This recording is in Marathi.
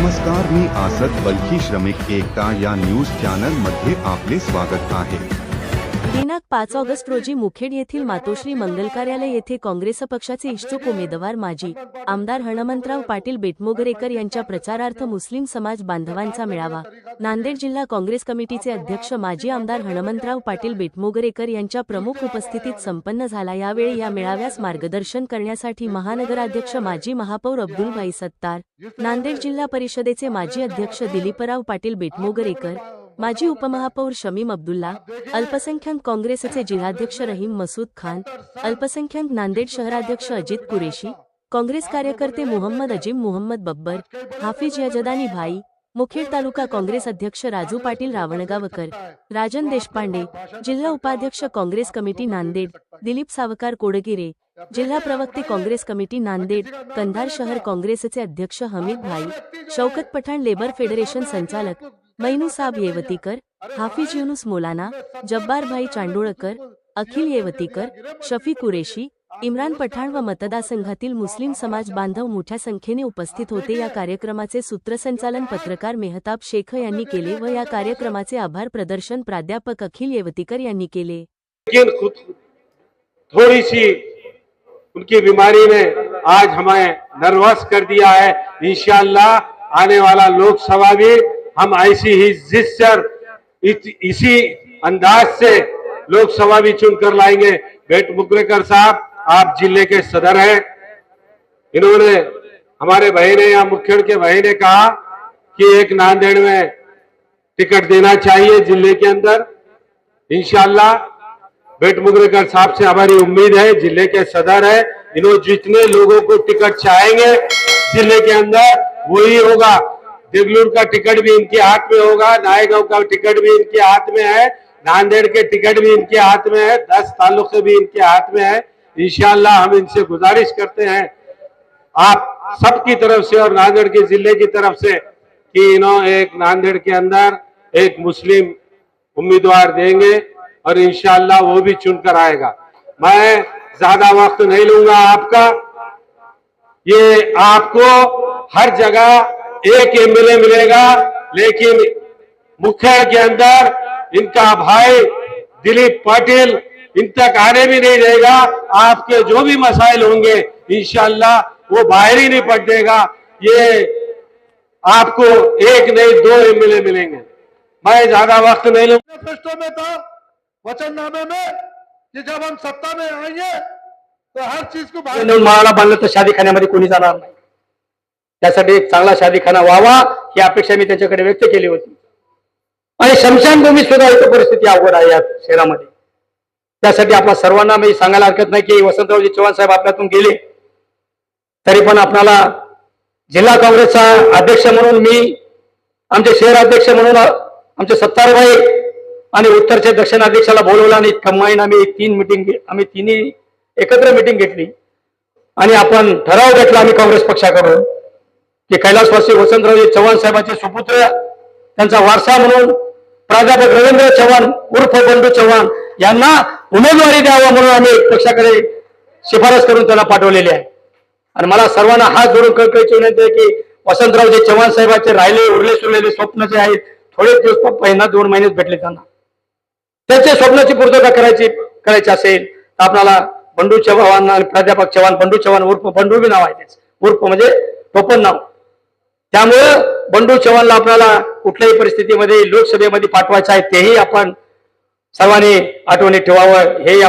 नमस्कार मी आसत बलखी श्रमिक एकता या न्यूज चॅनलमध्ये आपले स्वागत आहे. दिनांक पाच ऑगस्ट रोजी मुखेड येथील मातोश्री मंगल कार्यालय येथे काँग्रेस पक्षाचे इच्छुक उमेदवार माजी आमदार हणमंतराव पाटील बेटमोगरेकर यांच्या प्रचारार्थ मुस्लिम समाज बांधवांचा मेळावा. नांदेड जिल्हा काँग्रेस कमिटीचे अध्यक्ष माजी आमदार हणमंतराव पाटील बेटमोगरेकर यांच्या प्रमुख उपस्थितीत संपन्न झाला. यावेळी या मेळाव्यास मार्गदर्शन करण्यासाठी महानगराध्यक्ष माजी महापौर अब्दुलभाई सत्तार नांदेड जिल्हा परिषदेचे माजी अध्यक्ष दिलीपराव पाटील बेटमोगरेकर माजी उपमहापौर शमीम अब्दुल्ला अल्पसंख्याक काँग्रेसचे जिल्हाध्यक्ष रहीम मसूद खान अल्पसंख्याक नांदेड शहराध्यक्ष अजित कुरेशी काँग्रेस कार्यकर्ते मोहम्मद अजीम मोहम्मद बब्बर हाफिज यजदानी भाई मुखेड तालुका काँग्रेस अध्यक्ष राजू पाटील रावणगावकर राजन देशपांडे जिल्हा उपाध्यक्ष काँग्रेस कमिटी नांदेड दिलीप सावकार कोडगिरे जिल्हा प्रवक्ते काँग्रेस कमिटी नांदेड कंधार शहर काँग्रेसचे अध्यक्ष हमीद भाई शौकत पठाण लेबर फेडरेशन संचालक मैनू साब येवतीकर हाफिज युनुस मोलाना जब्बार भाई चांडुळकर अखिल येवतीकर शफी कुरेशी इम्रान पठाण व मतदारसंघातील मुस्लिम समाज बांधव मोठ्या संख्येने उपस्थित होते. या कार्यक्रमाचे सूत्रसंचालन पत्रकार मेहताब शेख यांनी केले व या कार्यक्रमाचे आभार प्रदर्शन प्राध्यापक अखिल येवतीकर यांनी केले. थोडीशी उनकी बीमारी ने आज हमें नर्वस कर दिया है। इंशाल्लाह आने वाला लोकसभा भी हम ऐसी ही जिद सर इसी अंदाज से लोकसभा भी चुनकर लाएँगे। बेट मुकरेकर साहब, आप ज़िले के सदर हैं। इन्होंने हमारे भाई ने या मुख्य के भाई ने कहा कि एक नांदेड़ में टिकट देना चाहिए ज़िले के अंदर। इंशाल्लाह बेट मुगरेकर साहब से हमारी उम्मीद है, ज़िले के सदर है इन्होंने जितने लोगों को टिकट चाहेंगे, ज़िले के अंदर वही होगा। देवलूर का टिकट भी इनके हाथ में होगा, नायगांव का टिकट भी इनके हाथ में है, नांदेड़ के टिकट भी इनके हाथ में है, दस तालुके भी इनके हाथ में है। इंशाल्लाह हम इनसे गुजारिश करते हैं। आप सबकी तरफ़ से और नांदेड़ के ज़िले की तरफ़ से कि इन्होंने एक नांदेड़ के अंदर एक मुस्लिम उम्मीदवार देंगे। और इंशाल्लाह वो भी चुनकर आएगा। मैं ज़्यादा वक्त नहीं लूँगा आपका। ये आपको हर जगह एक एमएलए मिलेगा, लेकिन मुखर के अंदर इनका भाई दिलीप पाटिल इन तक आने भी नहीं देगा। आपके जो भी मसाइल होंगे, इंशाल्लाह वो बाहर ही नहीं पड़ देगा। ये आपको एक नहीं, दो एमएलए मिलेंगे। मैं ज़्यादा वक्त नहीं लूँगा। में था वचननामे में कि जब हम सत्ता में आएंगे तो हर चीज को माळाला बांधलं तर शादीखान्यामध्ये कोणी जाणार नाही. त्यासाठी एक चांगला शादीखाना व्हावा ही अपेक्षा मी त्याच्याकडे व्यक्त केली होती. आणि शमशानभूमी सुद्धा इथं परिस्थिती अवघड आहे या शहरामध्ये. त्यासाठी आपल्या सर्वांना मी सांगायला हरकत नाही की वसंतरावजी चव्हाण साहेब आपल्यातून गेले तरी पण आपणाला जिल्हा काँग्रेसचा अध्यक्ष म्हणून मी आमचे शहर अध्यक्ष म्हणून आमचे सत्तारभाई आणि उत्तरच्या दक्षिणाध्यक्षाला बोलवलं आणि कंबाईन आम्ही तीन मिटिंग आम्ही तिन्ही एकत्र मिटिंग घेतली. आणि आपण ठराव घेतला आम्ही काँग्रेस पक्षाकडून की कैलासवासी वसंतरावजी चव्हाण साहेबांचे सुपुत्र त्यांचा वारसा म्हणून प्राध्यापक रवींद्र चव्हाण उर्फ बंधू चव्हाण यांना उमेदवारी द्यावा म्हणून आम्ही पक्षाकडे शिफारस करून त्यांना पाठवलेली आहे. आणि मला सर्वांना हात जोडून कळकळीची विनंती आहे की वसंतरावजी चव्हाण साहेबांचे राहिले उरले सुरलेले स्वप्न जे आहेत थोडेच दिवस पहिला दोन महिनेच भेटले त्यांना. त्यांच्या स्वप्नाची पूर्तता करायची करायची असेल तर आपल्याला बंडू चव्हाण आणि प्राध्यापक चव्हाण बंडू चव्हाण उर्फ बंडू बी नाव आहे त्याचं. उर्फ म्हणजे टोपण नाव त्यामुळं बंडू चव्हाणला आपल्याला कुठल्याही परिस्थितीमध्ये लोकसभेमध्ये पाठवायचं आहे तेही आपण सर्वांनी आठवणी ठेवावं हे